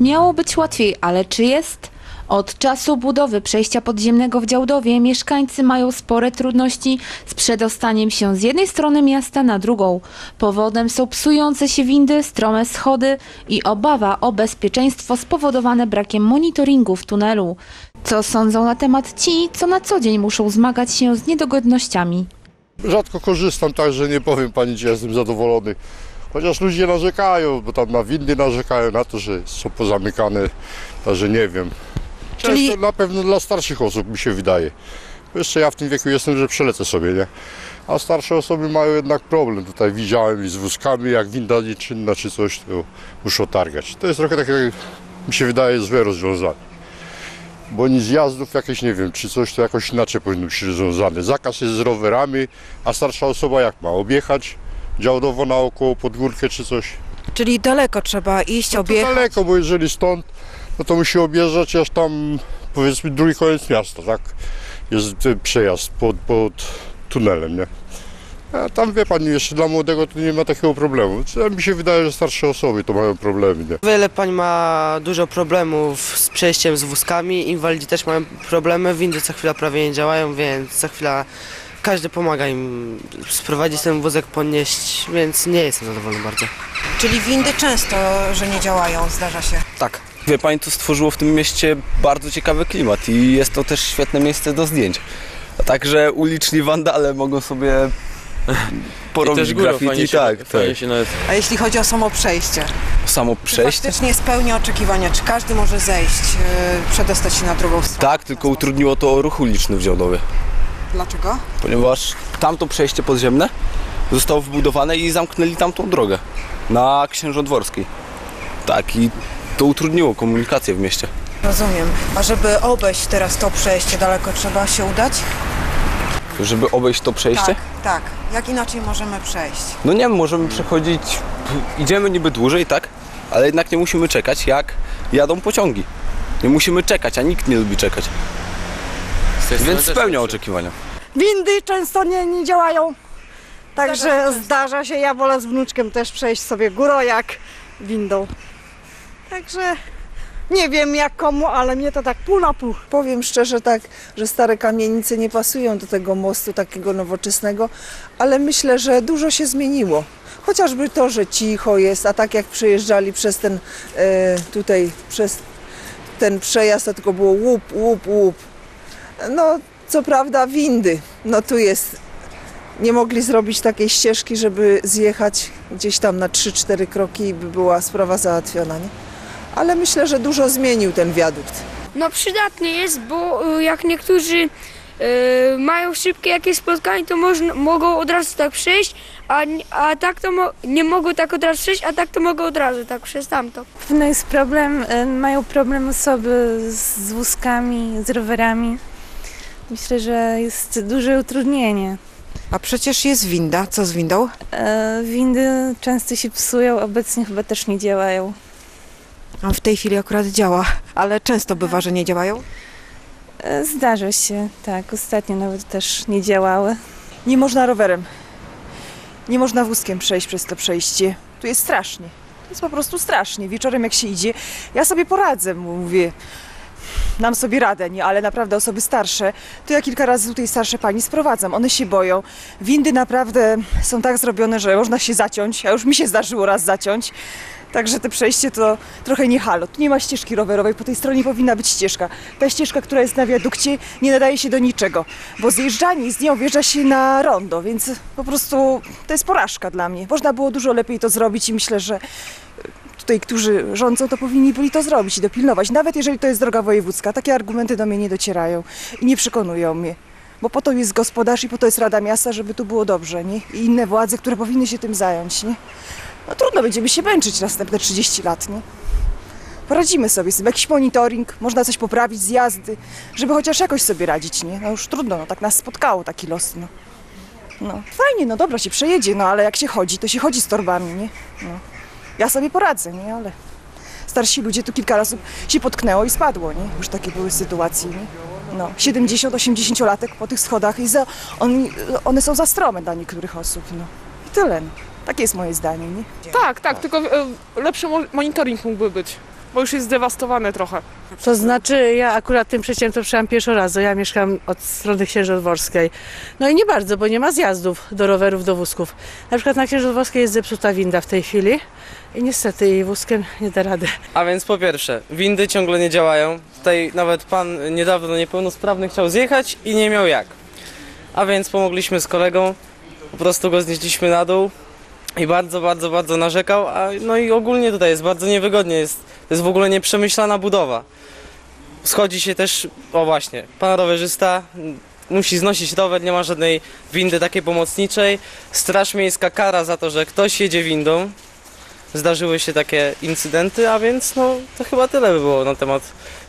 Miało być łatwiej, ale czy jest? Od czasu budowy przejścia podziemnego w Działdowie mieszkańcy mają spore trudności z przedostaniem się z jednej strony miasta na drugą. Powodem są psujące się windy, strome schody i obawa o bezpieczeństwo spowodowane brakiem monitoringu w tunelu. Co sądzą na temat ci, co na co dzień muszą zmagać się z niedogodnościami? rzadko korzystam, także nie powiem pani, czy jestem zadowolony. Chociaż ludzie narzekają, bo tam na windy narzekają na to, że są pozamykane, także nie wiem. Często Czyli- na pewno dla starszych osób mi się wydaje. Bo Jeszcze ja w tym wieku jestem, że przelecę sobie, nie? A starsze osoby mają jednak problem. Tutaj widziałem i z wózkami, jak winda nieczynna czy coś, to muszą targać. To jest trochę takie, mi się wydaje, złe rozwiązanie. Bo oni zjazdów jakieś, nie wiem, czy coś to jakoś inaczej powinno być rozwiązane. Zakaz jest z rowerami, a starsza osoba jak ma? Objechać działdowo naokoło pod górkę czy coś? Czyli daleko trzeba iść, To objechać. daleko, bo jeżeli stąd, no to musi objeżdżać aż tam, powiedzmy, drugi koniec miasta, tak? Jest y, przejazd pod, pod tunelem, nie? A tam, wie pani, jeszcze dla młodego to nie ma takiego problemu. Co Mi się wydaje, że starsze osoby to mają problemy, nie? Wiele pań ma dużo problemów z przejściem z wózkami, inwalidzi też mają problemy, windy co chwila prawie nie działają, więc co chwila każdy pomaga im sprowadzić ten wózek, podnieść, więc nie jestem zadowolony bardzo. Czyli windy często, że nie działają, zdarza się. Tak. Wie pani, to stworzyło w tym mieście bardzo ciekawy klimat i jest to też świetne miejsce do zdjęć. A także uliczni wandale mogą sobie porobić góra graffiti. fajnie się, tak, fajnie tak. się nawet A jeśli chodzi o samo przejście? Samo Czy przejście. faktycznie spełnia oczekiwania? Czy każdy może zejść, yy, przedostać się na drugą stronę? Tak, tylko utrudniło to ruch uliczny w Działdowie, Dlaczego? ponieważ tamto przejście podziemne zostało wbudowane i zamknęli tamtą drogę na Księżodworskiej. Tak, i to utrudniło komunikację w mieście. Rozumiem. A żeby obejść teraz to przejście, daleko trzeba się udać? Żeby obejść to przejście? Tak, tak. Jak inaczej możemy przejść? No nie możemy przechodzić, idziemy niby dłużej, tak? Ale jednak nie musimy czekać, jak jadą pociągi. Nie musimy czekać, a nikt nie lubi czekać. Więc spełnia oczekiwania. Windy często nie, nie działają. Także zdarza się, ja wolę z wnuczkiem też przejść sobie górą jak windą. Także nie wiem jak komu, ale mnie to tak pół na pół. Powiem szczerze tak, że stare kamienice nie pasują do tego mostu takiego nowoczesnego, ale myślę, że dużo się zmieniło. Chociażby to, że cicho jest, a tak jak przejeżdżali przez ten e, tutaj, przez ten przejazd, to tylko było łup, łup, łup. No, co prawda windy, no tu jest, nie mogli zrobić takiej ścieżki, żeby zjechać gdzieś tam na 3-4 kroki i by była sprawa załatwiona, nie? Ale myślę, że dużo zmienił ten wiadukt. No przydatny jest, bo y, jak niektórzy y, mają szybkie jakieś spotkanie, to można, mogą od razu tak przejść, a, a tak to mo- nie mogą tak od razu przejść, a tak to mogą od razu tak przez tamto. No jest problem, e, mają problem osoby z z wózkami, z rowerami. Myślę, że jest duże utrudnienie. A przecież jest winda. Co z windą? E, Windy często się psują, obecnie chyba też nie działają. A w tej chwili akurat działa, ale często bywa, że nie działają. E, Zdarza się, tak. Ostatnio nawet też nie działały. Nie można rowerem. Nie można wózkiem przejść przez to przejście. Tu jest strasznie. To jest po prostu strasznie. Wieczorem jak się idzie, ja sobie poradzę, mówię. Dam sobie radę, nie, ale naprawdę osoby starsze, to ja kilka razy tutaj starsze pani sprowadzam. One się boją. Windy naprawdę są tak zrobione, że można się zaciąć, a już mi się zdarzyło raz zaciąć. Także te przejście to trochę nie halo. Tu nie ma ścieżki rowerowej, po tej stronie powinna być ścieżka. Ta ścieżka, która jest na wiadukcie, nie nadaje się do niczego, bo zjeżdżanie z nią wjeżdża się na rondo, więc po prostu to jest porażka dla mnie. Można było dużo lepiej to zrobić i myślę, że tutaj, którzy rządzą, to powinni byli to zrobić i dopilnować. Nawet jeżeli to jest droga wojewódzka, takie argumenty do mnie nie docierają i nie przekonują mnie. Bo po to jest gospodarz i po to jest Rada Miasta, żeby tu było dobrze, nie? I inne władze, które powinny się tym zająć, nie? No trudno będziemy się męczyć następne 30 lat, nie? Poradzimy sobie z tym. Jakiś monitoring, można coś poprawić, zjazdy, żeby chociaż jakoś sobie radzić, nie? No już trudno, no tak nas spotkało taki los, no. No fajnie, no dobra, się przejedzie, no ale jak się chodzi, to się chodzi z torbami, nie? No. Ja sobie poradzę, nie? Ale starsi ludzie tu kilka razy się potknęło i spadło, nie? Już takie były sytuacje, nie? No, 70-80 latek po tych schodach i za, on, one są za strome dla niektórych osób, no. I tyle, no. Takie jest moje zdanie, nie? Tak, tak, tylko e, lepszy mo- monitoring mógłby być. Bo już jest zdewastowane trochę. To znaczy, ja akurat tym przejściem to przyjechałam pierwszy raz, ja mieszkam od strony Księżodworskiej. No i nie bardzo, bo nie ma zjazdów do rowerów, do wózków. Na przykład na Księżodworskiej jest zepsuta winda w tej chwili i niestety jej wózkiem nie da rady. A więc po pierwsze, windy ciągle nie działają. Tutaj nawet pan niedawno niepełnosprawny chciał zjechać i nie miał jak. A więc pomogliśmy z kolegą, po prostu go znieśliśmy na dół i bardzo, bardzo, bardzo narzekał. A no i ogólnie tutaj jest bardzo niewygodnie, jest, to jest w ogóle nieprzemyślana budowa. Schodzi się też, o właśnie, pan rowerzysta musi znosić rower, nie ma żadnej windy takiej pomocniczej. Straż miejska kara za to, że ktoś jedzie windą. Zdarzyły się takie incydenty, a więc no to chyba tyle by było na temat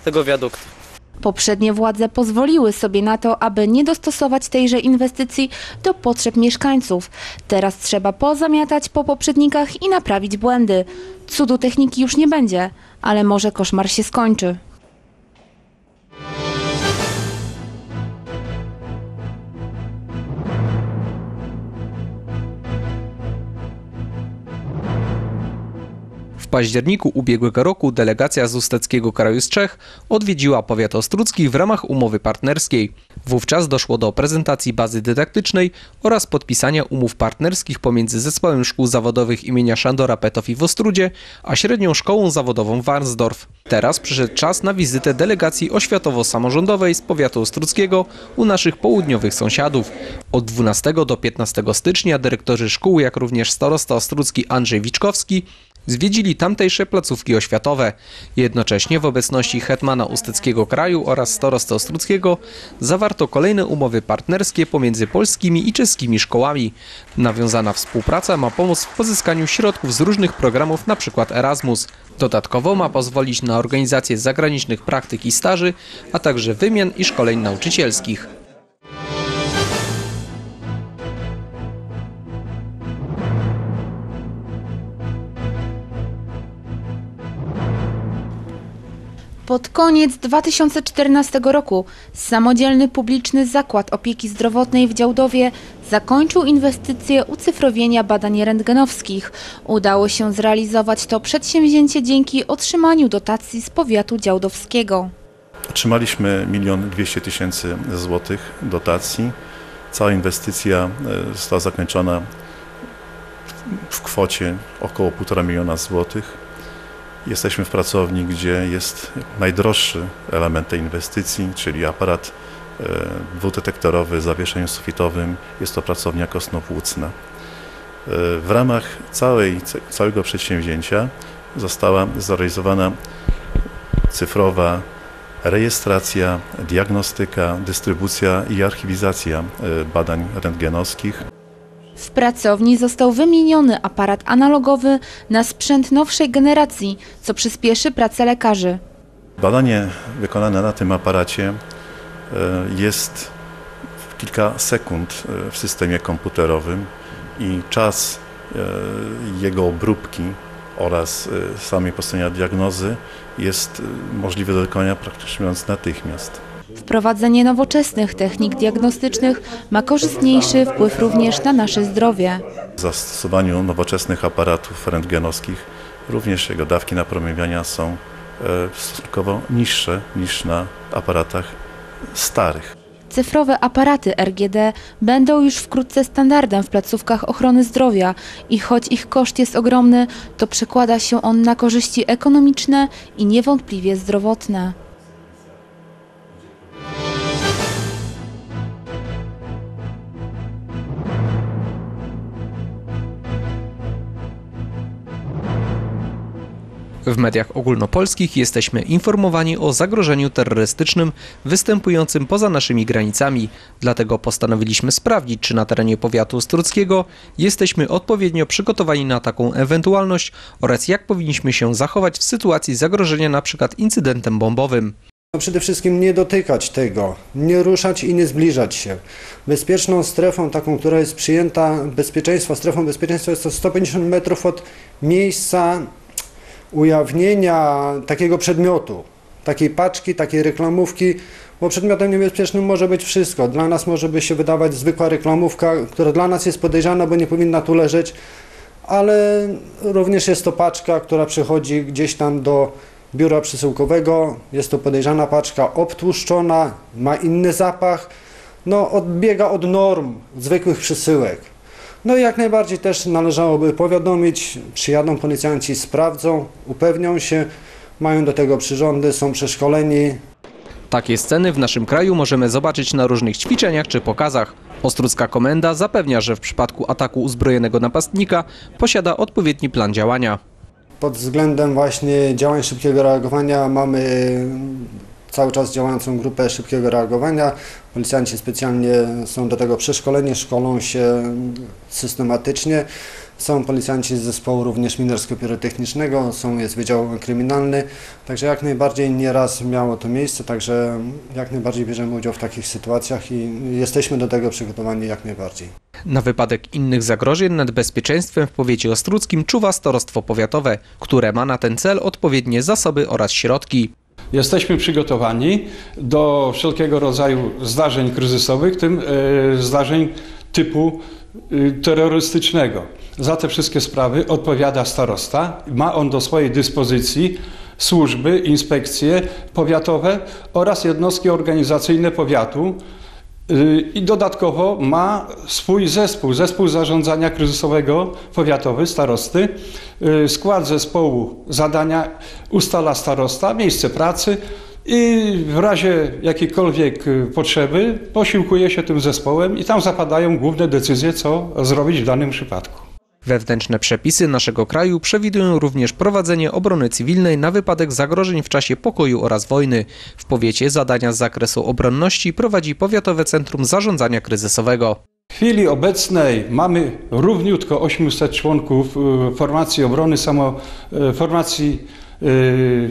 tego wiaduktu. Poprzednie władze pozwoliły sobie na to, aby nie dostosować tejże inwestycji do potrzeb mieszkańców. Teraz trzeba pozamiatać po poprzednikach i naprawić błędy. Cudu techniki już nie będzie, ale może koszmar się skończy. Październiku ubiegłego roku delegacja z Usteckiego Kraju z Czech odwiedziła powiat ostrucki w ramach umowy partnerskiej. Wówczas doszło do prezentacji bazy dydaktycznej oraz podpisania umów partnerskich pomiędzy Zespołem Szkół Zawodowych imienia Szandora Petofi w Ostrudzie, a Średnią Szkołą Zawodową Warnsdorf. Teraz przyszedł czas na wizytę delegacji oświatowo-samorządowej z powiatu ostruckiego u naszych południowych sąsiadów. Od 12 do 15 stycznia dyrektorzy szkół, jak również starosta ostrucki Andrzej Wiczkowski Zwiedzili tamtejsze placówki oświatowe. Jednocześnie w obecności hetmana Usteckiego Kraju oraz starosty Ostruckiego zawarto kolejne umowy partnerskie pomiędzy polskimi i czeskimi szkołami. Nawiązana współpraca ma pomóc w pozyskaniu środków z różnych programów, np. Erasmus. Dodatkowo ma pozwolić na organizację zagranicznych praktyk i staży, a także wymian i szkoleń nauczycielskich. Pod koniec 2014 roku samodzielny publiczny zakład opieki zdrowotnej w Działdowie zakończył inwestycję ucyfrowienia badań rentgenowskich. Udało się zrealizować to przedsięwzięcie dzięki otrzymaniu dotacji z powiatu działdowskiego. Otrzymaliśmy 1 200 tysięcy złotych dotacji. Cała inwestycja e, została zakończona w kwocie około 1,5 miliona złotych. Jesteśmy w pracowni, gdzie jest najdroższy element tej inwestycji, czyli aparat e, dwudetektorowy z zawieszeniem sufitowym. Jest to pracownia kosnopłucna. E, W ramach całej, całego przedsięwzięcia została zrealizowana cyfrowa rejestracja, diagnostyka, dystrybucja i archiwizacja e, badań rentgenowskich. W pracowni został wymieniony aparat analogowy na sprzęt nowszej generacji, co przyspieszy pracę lekarzy. Badanie wykonane na tym aparacie e, jest w kilka sekund e, w systemie komputerowym i czas e, jego obróbki oraz samej postawienia diagnozy jest możliwe do wykonania praktycznie natychmiast. Wprowadzenie nowoczesnych technik diagnostycznych ma korzystniejszy wpływ również na nasze zdrowie. W zastosowaniu nowoczesnych aparatów rentgenowskich również jego dawki napromieniania są e, stosunkowo niższe niż na aparatach starych. Cyfrowe aparaty RGD będą już wkrótce standardem w placówkach ochrony zdrowia i choć ich koszt jest ogromny, to przekłada się on na korzyści ekonomiczne i niewątpliwie zdrowotne. W mediach ogólnopolskich jesteśmy informowani o zagrożeniu terrorystycznym występującym poza naszymi granicami. Dlatego postanowiliśmy sprawdzić, czy na terenie powiatu struckiego jesteśmy odpowiednio przygotowani na taką ewentualność oraz jak powinniśmy się zachować w sytuacji zagrożenia np. incydentem bombowym. No przede wszystkim nie dotykać tego, nie ruszać i nie zbliżać się. Bezpieczną strefą, taką, która jest przyjęta bezpieczeństwa, strefą bezpieczeństwa jest to 150 metrów od miejsca ujawnienia takiego przedmiotu, takiej paczki, takiej reklamówki, bo przedmiotem niebezpiecznym może być wszystko. Dla nas może by się wydawać zwykła reklamówka, która dla nas jest podejrzana, bo nie powinna tu leżeć, ale również jest to paczka, która przychodzi gdzieś tam do biura przesyłkowego. Jest to podejrzana paczka obtłuszczona, ma inny zapach, no odbiega od norm zwykłych przesyłek. No i jak najbardziej też należałoby powiadomić, przyjadą policjanci, sprawdzą, upewnią się, mają do tego przyrządy, są przeszkoleni, Takie sceny w naszym kraju możemy zobaczyć na różnych ćwiczeniach czy pokazach. Ostrucka komenda zapewnia, że w przypadku ataku uzbrojonego napastnika posiada odpowiedni plan działania. Pod względem właśnie działań szybkiego reagowania mamy cały czas działającą grupę szybkiego reagowania. Policjanci specjalnie są do tego przeszkoleni, szkolą się systematycznie. Są policjanci z zespołu również minersko-pirotechnicznego, są, jest Wydział Kryminalny, także jak najbardziej nieraz miało to miejsce, także jak najbardziej bierzemy udział w takich sytuacjach i jesteśmy do tego przygotowani jak najbardziej. Na wypadek innych zagrożeń nad bezpieczeństwem w powiecie ostruckim czuwa starostwo powiatowe, które ma na ten cel odpowiednie zasoby oraz środki. Jesteśmy przygotowani do wszelkiego rodzaju zdarzeń kryzysowych, w tym e, zdarzeń typu e, terrorystycznego. Za te wszystkie sprawy odpowiada starosta. Ma on do swojej dyspozycji służby, inspekcje powiatowe oraz jednostki organizacyjne powiatu. Y, I dodatkowo ma swój zespół, zespół zarządzania kryzysowego powiatowy, starosty. Y, Skład zespołu zadania ustala starosta, miejsce pracy i w razie jakiejkolwiek y, potrzeby posiłkuje się tym zespołem i tam zapadają główne decyzje, co zrobić w danym przypadku. Wewnętrzne przepisy naszego kraju przewidują również prowadzenie obrony cywilnej na wypadek zagrożeń w czasie pokoju oraz wojny. W powiecie zadania z zakresu obronności prowadzi Powiatowe Centrum Zarządzania Kryzysowego. W chwili obecnej mamy równiutko 800 członków y, formacji obrony samo, y, formacji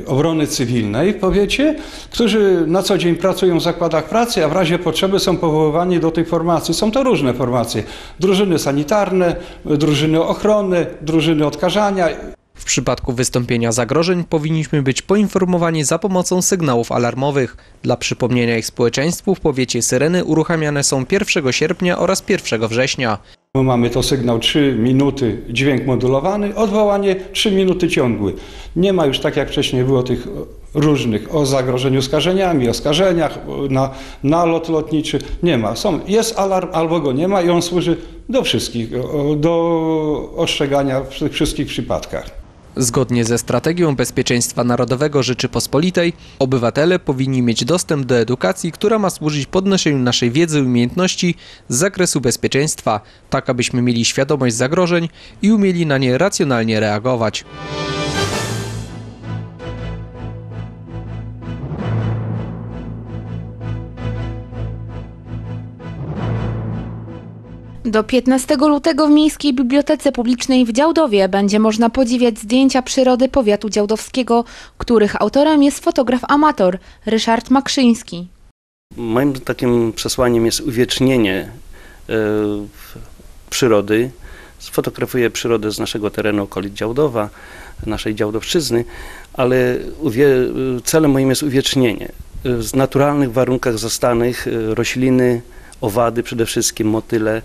obrony cywilnej w powiecie, którzy na co dzień pracują w zakładach pracy, a w razie potrzeby są powoływani do tej formacji. Są to różne formacje. Drużyny sanitarne, drużyny ochrony, drużyny odkażania. W przypadku wystąpienia zagrożeń powinniśmy być poinformowani za pomocą sygnałów alarmowych. Dla przypomnienia ich społeczeństwu w powiecie Syreny uruchamiane są 1 sierpnia oraz 1 września. Mamy to sygnał 3 minuty dźwięk modulowany, odwołanie 3 minuty ciągły. Nie ma już tak jak wcześniej było tych różnych o zagrożeniu skażeniami, o skażeniach, na nalot lotniczy. Nie ma. Są, jest alarm albo go nie ma i on służy do wszystkich, do ostrzegania w tych wszystkich przypadkach. Zgodnie ze strategią bezpieczeństwa narodowego Rzeczypospolitej, obywatele powinni mieć dostęp do edukacji, która ma służyć podnoszeniu naszej wiedzy i umiejętności z zakresu bezpieczeństwa, tak abyśmy mieli świadomość zagrożeń i umieli na nie racjonalnie reagować. Do 15 lutego w Miejskiej Bibliotece Publicznej w Działdowie będzie można podziwiać zdjęcia przyrody powiatu działdowskiego, których autorem jest fotograf amator Ryszard Makrzyński. Moim takim przesłaniem jest uwiecznienie e, przyrody. Fotografuję przyrodę z naszego terenu okolic Działdowa, naszej Działdowszczyzny, ale uwie- celem moim jest uwiecznienie. W naturalnych warunkach zastanych e, rośliny, owady przede wszystkim, motyle,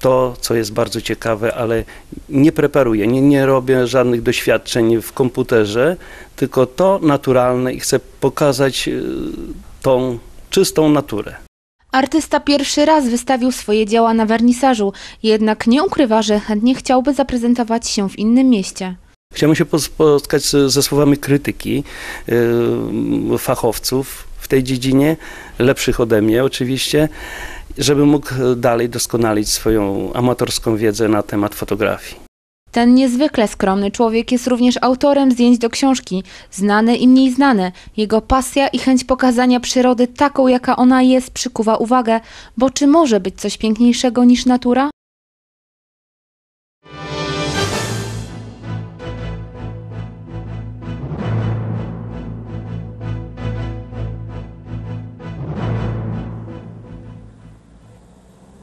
to, co jest bardzo ciekawe, ale nie preparuję, nie, nie robię żadnych doświadczeń w komputerze, tylko to naturalne i chcę pokazać e, tą czystą naturę. Artysta pierwszy raz wystawił swoje dzieła na wernisażu, jednak nie ukrywa, że chętnie chciałby zaprezentować się w innym mieście. Chciałem się spotkać ze słowami krytyki yy, fachowców w tej dziedzinie, lepszych ode mnie oczywiście, żeby mógł dalej doskonalić swoją amatorską wiedzę na temat fotografii. Ten niezwykle skromny człowiek jest również autorem zdjęć do książki, znane i mniej znane. Jego pasja i chęć pokazania przyrody taką, jaka ona jest, przykuwa uwagę, bo czy może być coś piękniejszego niż natura?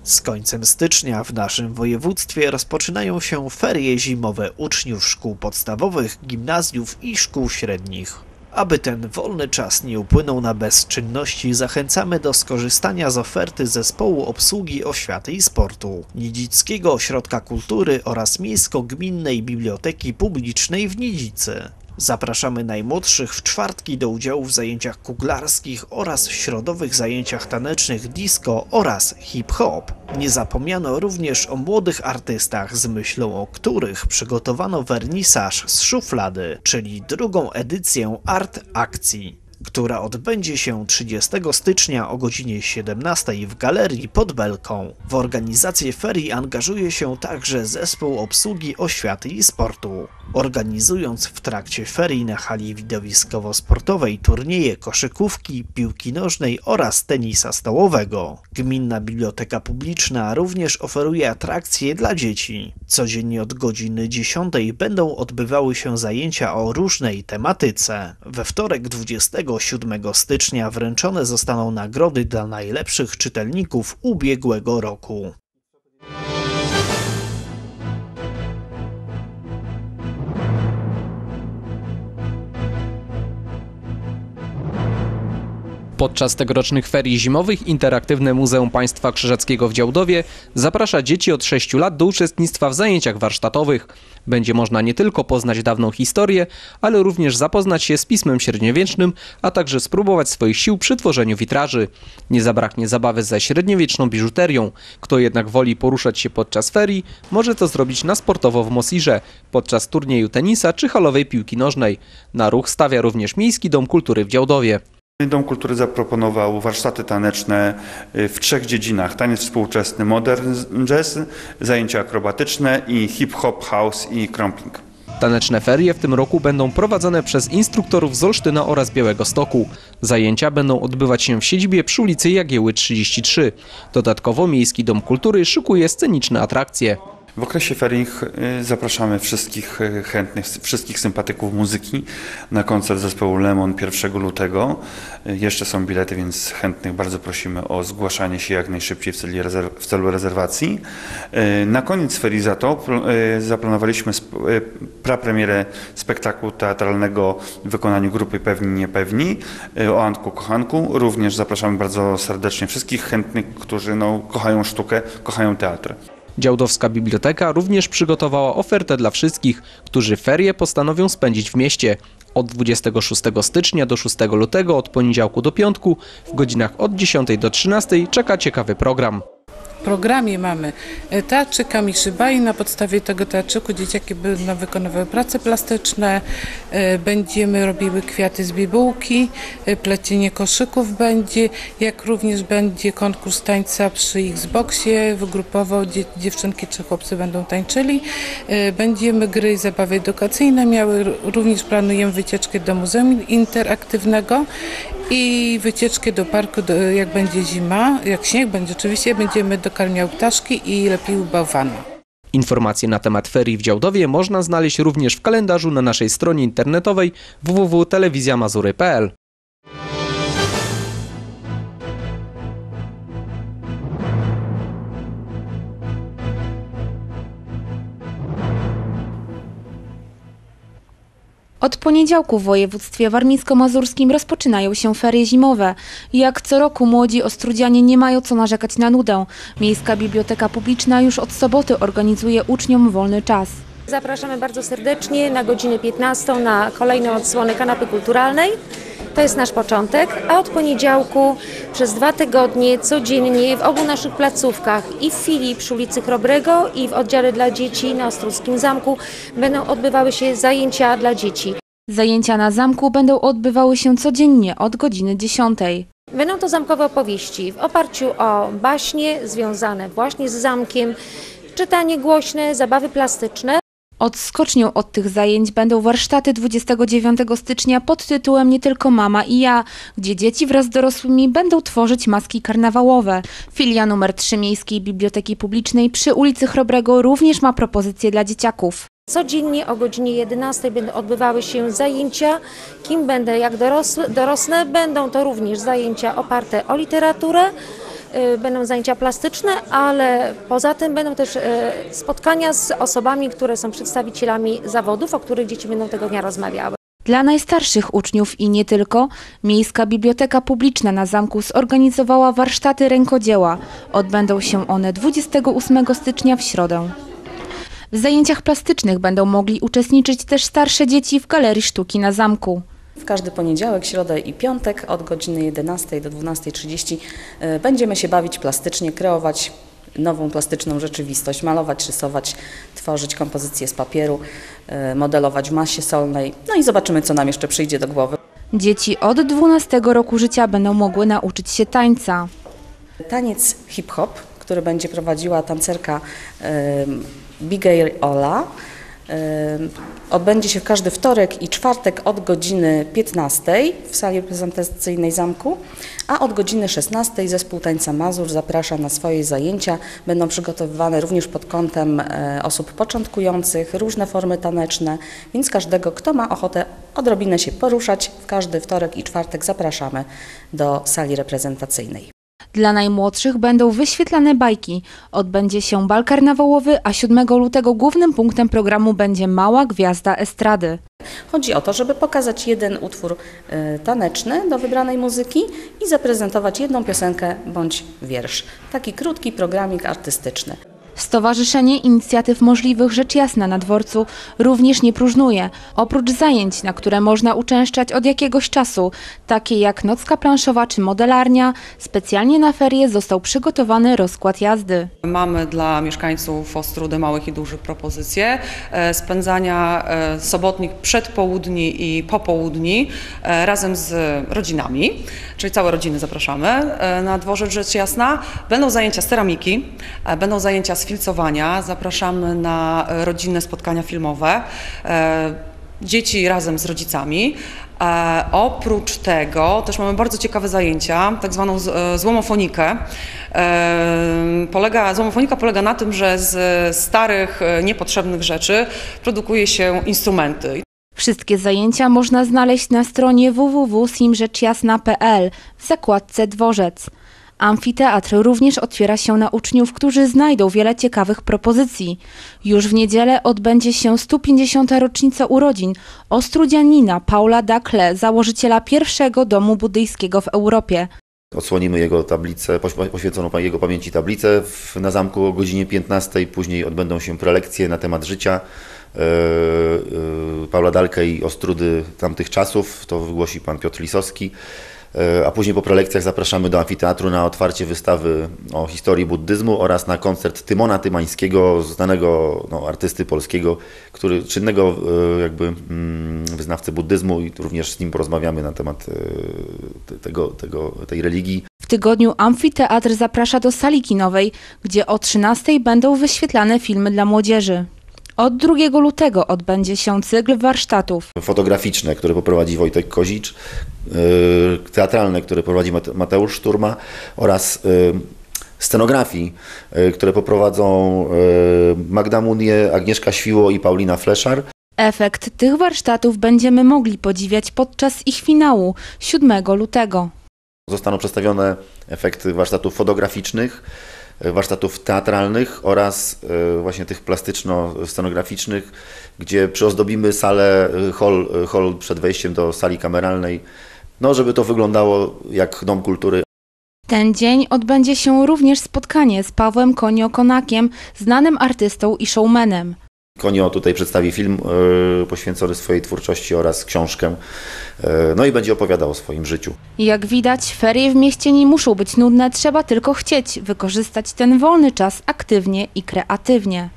Z końcem stycznia w naszym województwie rozpoczynają się ferie zimowe uczniów szkół podstawowych, gimnazjów i szkół średnich. Aby ten wolny czas nie upłynął na bezczynności, zachęcamy do skorzystania z oferty Zespołu Obsługi Oświaty i Sportu, Nidzickiego Ośrodka Kultury oraz Miejsko-Gminnej Biblioteki Publicznej w Nidzicy. Zapraszamy najmłodszych w czwartki do udziału w zajęciach kuglarskich oraz środowych zajęciach tanecznych disco oraz hip-hop. Nie zapomniano również o młodych artystach, z myślą o których przygotowano wernisaż z szuflady, czyli drugą edycję Art Akcji która odbędzie się 30 stycznia o godzinie 17 w galerii pod Belką. W organizację ferii angażuje się także zespół obsługi oświaty i sportu. Organizując w trakcie ferii na hali widowiskowo-sportowej turnieje koszykówki, piłki nożnej oraz tenisa stołowego. Gminna Biblioteka Publiczna również oferuje atrakcje dla dzieci. Codziennie od godziny 10 będą odbywały się zajęcia o różnej tematyce. We wtorek 27 stycznia wręczone zostaną nagrody dla najlepszych czytelników ubiegłego roku. Podczas tegorocznych ferii zimowych Interaktywne Muzeum Państwa Krzyżackiego w Działdowie zaprasza dzieci od 6 lat do uczestnictwa w zajęciach warsztatowych. Będzie można nie tylko poznać dawną historię, ale również zapoznać się z pismem średniowiecznym, a także spróbować swoich sił przy tworzeniu witraży. Nie zabraknie zabawy ze średniowieczną biżuterią. Kto jednak woli poruszać się podczas ferii, może to zrobić na sportowo w Mosirze, podczas turnieju tenisa czy halowej piłki nożnej. Na ruch stawia również Miejski Dom Kultury w Działdowie. Dom Kultury zaproponował warsztaty taneczne y, w trzech dziedzinach. Taniec współczesny, modern jazz, zajęcia akrobatyczne i hip-hop, house i crumping. Taneczne ferie w tym roku będą prowadzone przez instruktorów z Olsztyna oraz Białego Stoku. Zajęcia będą odbywać się w siedzibie przy ulicy Jagieły 33. Dodatkowo Miejski Dom Kultury szykuje sceniczne atrakcje. W okresie ferii y, zapraszamy wszystkich y, chętnych, wszystkich sympatyków muzyki na koncert zespołu Lemon 1 lutego. Y, Jeszcze są bilety, więc chętnych bardzo prosimy o zgłaszanie się jak najszybciej w celu, rezerwacji. Na koniec ferii za to pl- zaplanowaliśmy sp- prapremierę spektaklu teatralnego w wykonaniu grupy Pewni Niepewni o Antku Kochanku. Również zapraszamy bardzo serdecznie wszystkich chętnych, którzy no, kochają sztukę, kochają teatr. Działdowska Biblioteka również przygotowała ofertę dla wszystkich, którzy ferie postanowią spędzić w mieście. Od 26 stycznia do 6 lutego, od poniedziałku do piątku, w godzinach od 10 do 13 czeka ciekawy program. Programie mamy e, teatrzyk Kamil Szybaj. Na podstawie tego teatrzyku dzieciaki będą wykonywały prace plastyczne. e, Będziemy robiły kwiaty z bibułki, e, plecienie koszyków będzie, jak również będzie konkurs tańca przy Xboxie. Grupowo dzie- dziewczynki czy chłopcy będą tańczyli. Będziemy gry i zabawy edukacyjne miały. Również planujemy wycieczkę do Muzeum Interaktywnego i wycieczkę do parku, do, jak będzie zima, jak śnieg będzie oczywiście, będziemy dokarmiał ptaszki i lepił bałwana. Informacje na temat ferii w Działdowie można znaleźć również w kalendarzu na naszej stronie internetowej www.telewizjamazury.pl. Od poniedziałku w województwie warmińsko-mazurskim rozpoczynają się ferie zimowe. Jak co roku młodzi ostrudzianie nie mają co narzekać na nudę. Miejska Biblioteka Publiczna już od soboty organizuje uczniom wolny czas. Zapraszamy bardzo serdecznie na godzinę 15 na kolejną odsłonę kanapy kulturalnej. To jest nasz początek, a od poniedziałku przez dwa tygodnie codziennie w obu naszych placówkach i w filii przy ulicy Chrobrego i w oddziale dla dzieci na Ostruckim Zamku będą odbywały się zajęcia dla dzieci. Zajęcia na zamku będą odbywały się codziennie od godziny 10. Będą to zamkowe opowieści w oparciu o baśnie związane właśnie z zamkiem, czytanie głośne, zabawy plastyczne. Odskocznią od tych zajęć będą warsztaty 29 stycznia pod tytułem Nie tylko mama i ja, gdzie dzieci wraz z dorosłymi będą tworzyć maski karnawałowe. Filia numer 3 Miejskiej Biblioteki Publicznej przy ulicy Chrobrego również ma propozycje dla dzieciaków. Codziennie o godzinie 11 będą odbywały się zajęcia. Kim będę jak dorosnę? Będą to również zajęcia oparte o literaturę, będą zajęcia plastyczne, ale poza tym będą też y, spotkania z osobami, które są przedstawicielami zawodów, o których dzieci będą tego dnia rozmawiały. Dla najstarszych uczniów i nie tylko, Miejska Biblioteka Publiczna na zamku zorganizowała warsztaty rękodzieła. Odbędą się one 28 stycznia w środę. W zajęciach plastycznych będą mogli uczestniczyć też starsze dzieci w Galerii Sztuki na Zamku. W każdy poniedziałek, środę i piątek od godziny 11 do 12.30 e, będziemy się bawić plastycznie, kreować nową plastyczną rzeczywistość, malować, rysować, tworzyć kompozycje z papieru, e, modelować w masie solnej. No i zobaczymy, co nam jeszcze przyjdzie do głowy. Dzieci od 12 roku życia będą mogły nauczyć się tańca. Taniec hip-hop, który będzie prowadziła tancerka Bigail Ola. Odbędzie się każdy wtorek i czwartek od godziny 15 w sali reprezentacyjnej zamku, a od godziny 16 zespół Tańca Mazur zaprasza na swoje zajęcia. Będą przygotowywane również pod kątem e, osób początkujących, różne formy taneczne, więc każdego, kto ma ochotę odrobinę się poruszać, w każdy wtorek i czwartek zapraszamy do sali reprezentacyjnej. Dla najmłodszych będą wyświetlane bajki. Odbędzie się bal karnawałowy, a 7 lutego głównym punktem programu będzie Mała Gwiazda Estrady. Chodzi o to, żeby pokazać jeden utwór y, taneczny do wybranej muzyki i zaprezentować jedną piosenkę bądź wiersz. Taki krótki programik artystyczny. Stowarzyszenie Inicjatyw Możliwych Rzecz Jasna na dworcu również nie próżnuje. Oprócz zajęć, na które można uczęszczać od jakiegoś czasu, takie jak nocka planszowa czy modelarnia, specjalnie na ferie został przygotowany rozkład jazdy. Mamy dla mieszkańców Ostrudy małych i dużych propozycje e, spędzania e, sobotnich przedpołudni i popołudni e, razem z rodzinami, czyli całe rodziny zapraszamy na dworzec Rzecz Jasna. Będą zajęcia z ceramiki, będą zajęcia z filcowania, zapraszamy na rodzinne spotkania filmowe. e, Dzieci razem z rodzicami. E, oprócz tego też mamy bardzo ciekawe zajęcia, tak zwaną e, złomofonikę. Polega, złomofonika polega na tym, że z starych, niepotrzebnych rzeczy produkuje się instrumenty. Wszystkie zajęcia można znaleźć na stronie www.simrzeczjasna.pl w zakładce Dworzec. Amfiteatr również otwiera się na uczniów, którzy znajdą wiele ciekawych propozycji. Już w niedzielę odbędzie się 150. rocznica urodzin ostrudzianina Paula Dakle, założyciela pierwszego domu buddyjskiego w Europie. Odsłonimy jego tablicę, poś- poświęconą jego pamięci tablicę na zamku o godzinie 15. Później odbędą się prelekcje na temat życia e, e, Paula Dalkę i Ostrudy tamtych czasów. To wygłosi pan Piotr Lisowski. E, A później po prelekcjach zapraszamy do amfiteatru na otwarcie wystawy o historii buddyzmu oraz na koncert Tymona Tymańskiego, znanego no, artysty polskiego, który czynnego e, jakby mm, wyznawcy buddyzmu i również z nim porozmawiamy na temat e, te- tego, tego, tej religii. W tygodniu Amfiteatr zaprasza do sali kinowej, gdzie o 13 będą wyświetlane filmy dla młodzieży. Od 2 lutego odbędzie się cykl warsztatów. fotograficzne, które poprowadzi Wojtek Kozicz, yy, teatralne, które prowadzi Mate- Mateusz Szturma oraz yy, scenografii, yy, które poprowadzą Magda Munie, Agnieszka Świło i Paulina Fleszar. Efekt tych warsztatów będziemy mogli podziwiać podczas ich finału 7 lutego. Zostaną przedstawione efekty warsztatów fotograficznych, warsztatów teatralnych oraz yy, właśnie tych plastyczno-scenograficznych, gdzie przyozdobimy salę, yy, hol, hol przed wejściem do sali kameralnej, no żeby to wyglądało jak dom kultury, Ten dzień odbędzie się również spotkanie z Pawłem Konio-Konakiem, znanym artystą i showmanem. Konio tutaj przedstawi film e, poświęcony swojej twórczości oraz książkę. E, no i będzie opowiadał o swoim życiu. Jak widać, ferie w mieście nie muszą być nudne, trzeba tylko chcieć wykorzystać ten wolny czas aktywnie i kreatywnie.